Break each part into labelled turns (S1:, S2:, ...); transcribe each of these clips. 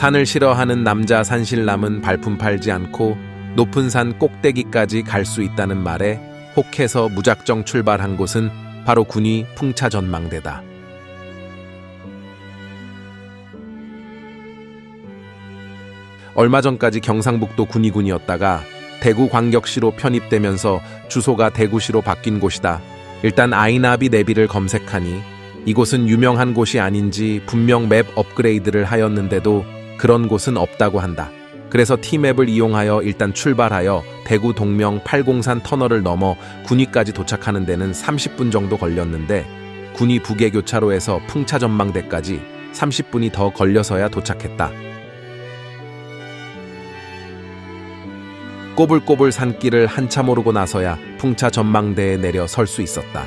S1: 산을 싫어하는 남자 산신남은 발품 팔지 않고 높은 산 꼭대기까지 갈 수 있다는 말에 혹해서 무작정 출발한 곳은 바로 군위 풍차 전망대다. 얼마 전까지 경상북도 군위군이었다가 대구 광역시로 편입되면서 주소가 대구시로 바뀐 곳이다. 일단 아이나비 내비를 검색하니 이곳은 유명한 곳이 아닌지 분명 맵 업그레이드를 하였는데도 그런 곳은 없다고 한다. 그래서 T맵을 이용하여 일단 출발하여 대구 동명 팔공산 터널을 넘어 군위까지 도착하는 데는 30분 정도 걸렸는데 군위 북의 교차로에서 풍차 전망대까지 30분이 더 걸려서야 도착했다. 꼬불꼬불 산길을 한참 오르고 나서야 풍차 전망대에 내려 설 수 있었다.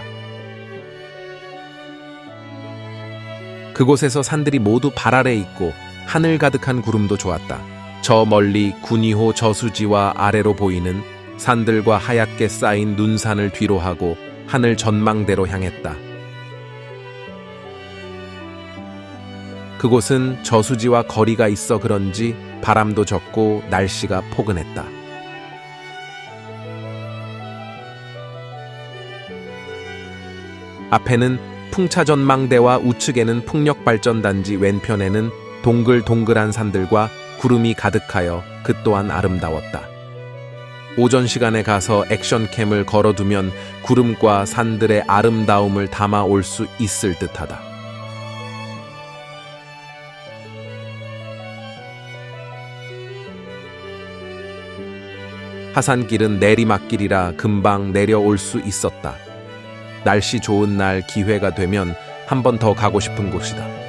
S1: 그곳에서 산들이 모두 발 아래 있고 하늘 가득한 구름도 좋았다. 저 멀리 군위호 저수지와 아래로 보이는 산들과 하얗게 쌓인 눈산을 뒤로 하고 하늘 전망대로 향했다. 그곳은 저수지와 거리가 있어 그런지 바람도 적고 날씨가 포근했다. 앞에는 풍차전망대와 우측에는 풍력발전단지 왼편에는 동글동글한 산들과 구름이 가득하여 그 또한 아름다웠다. 오전 시간에 가서 액션캠을 걸어두면 구름과 산들의 아름다움을 담아 올 수 있을 듯하다. 하산길은 내리막길이라 금방 내려올 수 있었다. 날씨 좋은 날 기회가 되면 한 번 더 가고 싶은 곳이다.